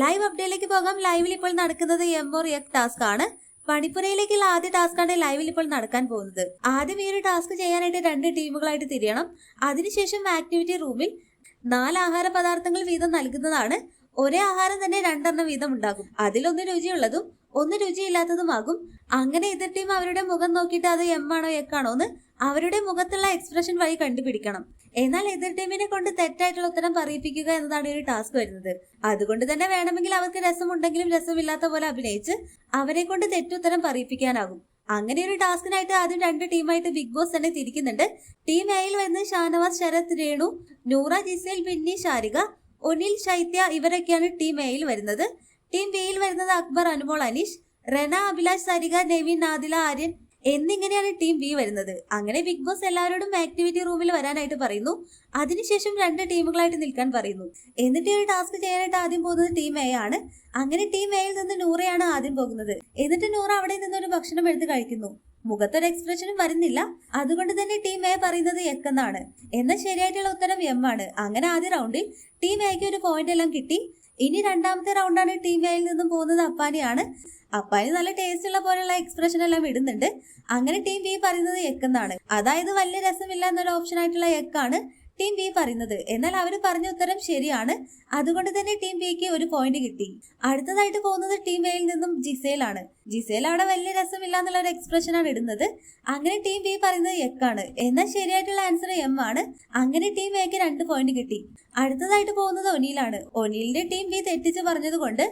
Live അപ്ഡേറ്റിലേക്ക് പോകാം. ലൈവിൽ ഇപ്പോൾ നടക്കുന്നത് എം ഓർ എഫ് ടാസ്ക് ആണ്. പണിപ്പുരയിലേക്കുള്ള ആദ്യ ടാസ്ക് ആണ് ലൈവിൽ ഇപ്പോൾ നടക്കാൻ പോകുന്നത്. ആദ്യം ഈ ഒരു ടാസ്ക് ചെയ്യാനായിട്ട് രണ്ട് ടീമുകളായിട്ട് തിരിയണം. അതിനുശേഷം ആക്ടിവിറ്റി റൂമിൽ നാല് ആഹാര പദാർത്ഥങ്ങൾ വീതം നൽകുന്നതാണ്. ഒരേ ആഹാരം തന്നെ രണ്ടെണ്ണം വീതം ഉണ്ടാകും. അതിലൊന്ന് രുചിയുള്ളതും ഒന്ന് രുചിയില്ലാത്തതുമാകും. അങ്ങനെ എതിർ ടീം അവരുടെ മുഖം നോക്കിയിട്ട് അത് എം ആണോ എക്കാണോ എന്ന് അവരുടെ മുഖത്തുള്ള എക്സ്പ്രഷൻ വഴി കണ്ടുപിടിക്കണം. എന്നാൽ എതിർ ടീമിനെ കൊണ്ട് തെറ്റായിട്ടുള്ള ഉത്തരം പറയിപ്പിക്കുക എന്നതാണ് ഒരു ടാസ്ക് വരുന്നത്. അതുകൊണ്ട് തന്നെ വേണമെങ്കിൽ അവർക്ക് രസമുണ്ടെങ്കിലും രസമില്ലാത്ത പോലെ അഭിനയിച്ച് അവരെ കൊണ്ട് തെറ്റുത്തരം പറയിപ്പിക്കാനാകും. അങ്ങനെ ഒരു ടാസ്കിനായിട്ട് ആദ്യം രണ്ട് ടീമായിട്ട് ബിഗ് ബോസ് തന്നെ തിരിക്കുന്നുണ്ട്. ടീം എയിൽ വരുന്ന ഷാനവാസ് ശരത് രേണു നൂറ ജിസേൽ ബിന്നി ഷാരിക ഒനിൽ ശൈത്യ ഇവരൊക്കെയാണ് ടീം എയിൽ വരുന്നത്. ടീം ബിയിൽ വരുന്നത് അക്ബർ അനുമോൾ അനീഷ് റെന അഭിലാഷ് സരിക നെവിൻ നാദില ആര്യൻ എന്നിങ്ങനെയാണ് ടീം ബി വരുന്നത്. അങ്ങനെ ബിഗ് ബോസ് എല്ലാവരോടും ആക്ടിവിറ്റി റൂമിൽ വരാനായിട്ട് പറയുന്നു. അതിനുശേഷം രണ്ട് ടീമുകളായിട്ട് നിൽക്കാൻ പറയുന്നു. എന്നിട്ട് ഒരു ടാസ്ക് ചെയ്യാനായിട്ട് ആദ്യം പോകുന്നത് ടീം എ ആണ്. അങ്ങനെ ടീം എയിൽ നിന്ന് നൂറയാണ് ആദ്യം പോകുന്നത്. എന്നിട്ട് നൂറ അവിടെ നിന്ന് ഒരു ഭക്ഷണം എടുത്ത് കഴിക്കുന്നു. മുഖത്തൊരു എക്സ്പ്രഷനും വരുന്നില്ല. അതുകൊണ്ട് തന്നെ ടീം എ പറയുന്നത് എക്കെന്നാണ് എന്നാൽ ശരിയായിട്ടുള്ള ഉത്തരം എം ആണ്. അങ്ങനെ ആദ്യ റൗണ്ടിൽ ടീം എക്ക് ഒരു പോയിന്റ് എല്ലാം കിട്ടി. ഇനി രണ്ടാമത്തെ റൗണ്ടാണ് ടി വി ഐയിൽ നിന്നും പോകുന്നത് അപ്പാനിയാണ്. അപ്പാനി നല്ല ടേസ്റ്റ് ഉള്ള പോലെയുള്ള എക്സ്പ്രഷൻ എല്ലാം ഇടുന്നുണ്ട്. അങ്ങനെ ടി വി പറയുന്നത് എക്കെന്നാണ് അതായത് വലിയ രസമില്ല എന്നൊരു ഓപ്ഷൻ ആയിട്ടുള്ള എക്കാണ് ടീം ബി പറയുന്നത്. എന്നാൽ അവർ പറഞ്ഞ ഉത്തരം ശരിയാണ്. അതുകൊണ്ട് തന്നെ ടീം ബിക്ക് ഒരു പോയിന്റ് കിട്ടി. അടുത്തതായിട്ട് പോകുന്നത് ടീം എയിൽ നിന്നും ജിസേലാണ് ജിസേൽ അവിടെ വലിയ രസമില്ല എന്നുള്ള ഒരു എക്സ്പ്രഷൻ ആണ് ഇടുന്നത്. അങ്ങനെ ടീം ബി പറയുന്നത് എക്കാണ് എന്നാൽ ശരിയായിട്ടുള്ള ആൻസർ എം ആണ്. അങ്ങനെ ടീം എക്ക് രണ്ട് പോയിന്റ് കിട്ടി. അടുത്തതായിട്ട് പോകുന്നത് ഒനിയിലാണ് ഒനിയിലിന്റെ ടീം ബി തെറ്റിച്ച് പറഞ്ഞതുകൊണ്ട്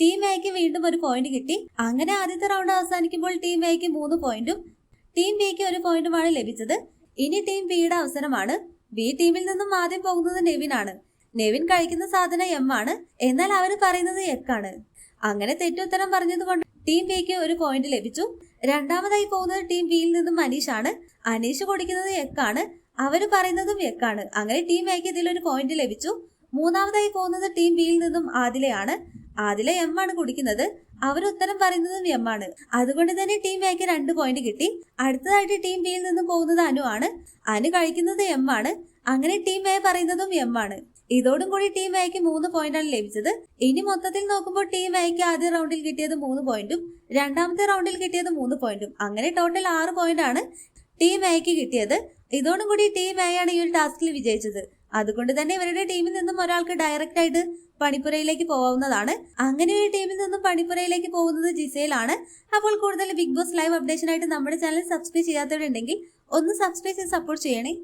ടീം എക്ക് വീണ്ടും ഒരു പോയിന്റ് കിട്ടി. അങ്ങനെ ആദ്യത്തെ റൗണ്ട് അവസാനിക്കുമ്പോൾ ടീം എക്ക് മൂന്ന് പോയിന്റും ടീം ബിക്ക് ഒരു പോയിന്റുമാണ് ലഭിച്ചത്. ഇനി ടീം ബിയുടെ അവസരമാണ് ബി ടീമിൽ നിന്നും ആദ്യം പോകുന്നത് നെവിനാണ് നെവിൻ കഴിക്കുന്ന സാധനം എം ആണ്. എന്നാൽ അവർ പറയുന്നത് എക്കാണ് അങ്ങനെ തെറ്റുത്തരം പറഞ്ഞതുകൊണ്ട് ടീം ബിക്ക് ഒരു പോയിന്റ് ലഭിച്ചു. രണ്ടാമതായി പോകുന്നത് ടീം ബിയിൽ നിന്നും അനീഷ് ആണ്. അനീഷ് കൊടുക്കുന്നത് എക്കാണ് അവർ പറയുന്നതും എക്കാണ് അങ്ങനെ ടീം എക്ക് ഇതിൽ ഒരു പോയിന്റ് ലഭിച്ചു. മൂന്നാമതായി പോകുന്നത് ടീം ബിയിൽ നിന്നും ആദിലയാണ്. ആദില എം ആണ് കുടിക്കുന്നത്. അവർ ഉത്തരം പറയുന്നത് ആണ് അതുകൊണ്ട് തന്നെ ടീം എക്ക് രണ്ട് പോയിന്റ് കിട്ടി. അടുത്തതായിട്ട് ടീം ബിയിൽ നിന്നും പോകുന്നത് അനു ആണ്. അനു കഴിക്കുന്നത് എം ആണ്. അങ്ങനെ ടീം എ പറയുന്നതും എം ആണ്. ഇതോടും കൂടി ടീം എക്ക് മൂന്ന് പോയിന്റാണ് ലഭിച്ചത്. ഇനി മൊത്തത്തിൽ നോക്കുമ്പോൾ ടീം എക്ക് ആദ്യ റൗണ്ടിൽ കിട്ടിയത് മൂന്ന് പോയിന്റും രണ്ടാമത്തെ റൗണ്ടിൽ കിട്ടിയത് മൂന്ന് പോയിന്റും അങ്ങനെ ടോട്ടൽ ആറ് പോയിന്റ് ആണ് ടീം എക്ക് കിട്ടിയത്. ഇതോടും കൂടി ടീം എ ആണ് ഈ ഒരു ടാസ്കിൽ വിജയിച്ചത്. അതുകൊണ്ട് തന്നെ ഇവരുടെ ടീമിൽ നിന്നും ഒരാൾക്ക് ഡയറക്റ്റ് ആയിട്ട് പണിപ്പുരയിലേക്ക് പോകാവുന്നതാണ്. അങ്ങനെ ഒരു ടീമിൽ നിന്നും പണിപ്പുരയിലേക്ക് പോകുന്നത് ജിസയിലാണ് അപ്പോൾ കൂടുതൽ ബിഗ് ബോസ് ലൈവ് അപ്ഡേഷനായിട്ട് നമ്മുടെ ചാനൽ സബ്സ്ക്രൈബ് ചെയ്യാത്തവരുണ്ടെങ്കിൽ ഒന്ന് സബ്സ്ക്രൈബ് ചെയ്ത് സപ്പോർട്ട് ചെയ്യണേ.